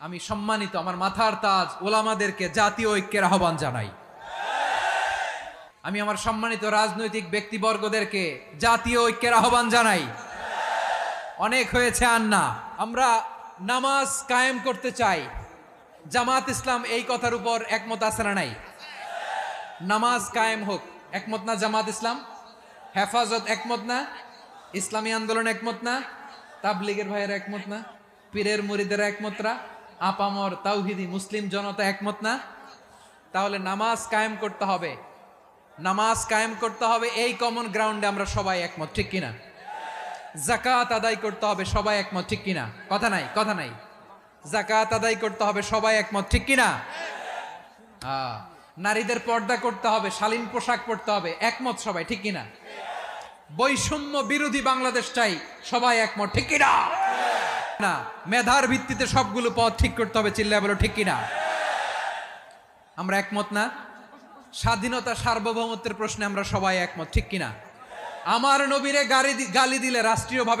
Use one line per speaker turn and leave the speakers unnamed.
আমি সম্মানিত আমার মাথার তাজ ওলামাদেরকে জাতীয় ঐক্যের আহ্বান জানাই। আমি আমার সম্মানিত রাজনৈতিক ব্যক্তিবর্গদেরকে জাতীয় ঐক্যের আহ্বান জানাই। অনেক হয়েছে আর না আমরা নামাজ কায়েম করতে চাই। জামাত ইসলাম এই কথার উপর একমত আছে না নাই? নামাজ কায়েম হোক, একমত না জামাত ইসলাম? হেফাজত একমত না? ইসলামী আন্দোলন একমত না? তাবলিগের ভাইয়ের একমত না? পীরের মুরিদের একমত না? আপামর তাওহিদি মুসলিম জনতা একমত না? তাহলে নামাজ কায়েম করতে হবে। নামাজ কায়েম করতে হবে, এই কমন গ্রাউন্ডে আমরা সবাই একমত, ঠিক কিনা? জাকাত আদায় করতে হবে, সবাই একমত, ঠিক কিনা? কথা নাই কথা নাই। জাকাত আদায় করতে হবে, সবাই একমত, ঠিক কিনা? নারীদের পর্দা করতে হবে, শালীন পোশাক পরতে হবে, একমত সবাই, ঠিক কিনা? বৈষম্য বিরোধী বাংলাদেশ চাই, সবাই একমত, ঠিক কিনা? না। মেধার ভিত্তিতে সবগুলো পথ ঠিক করতে হবে, চিল্লায় বলো, ঠিক কিনা? আমরা একমত না? স্বাধীনতা সার্বভৌমত্বের প্রশ্নে আমরা সবাই একমত, ঠিক কিনা? আমার নবীরে গাড়ি গালি দিলে রাষ্ট্রীয়ভাবে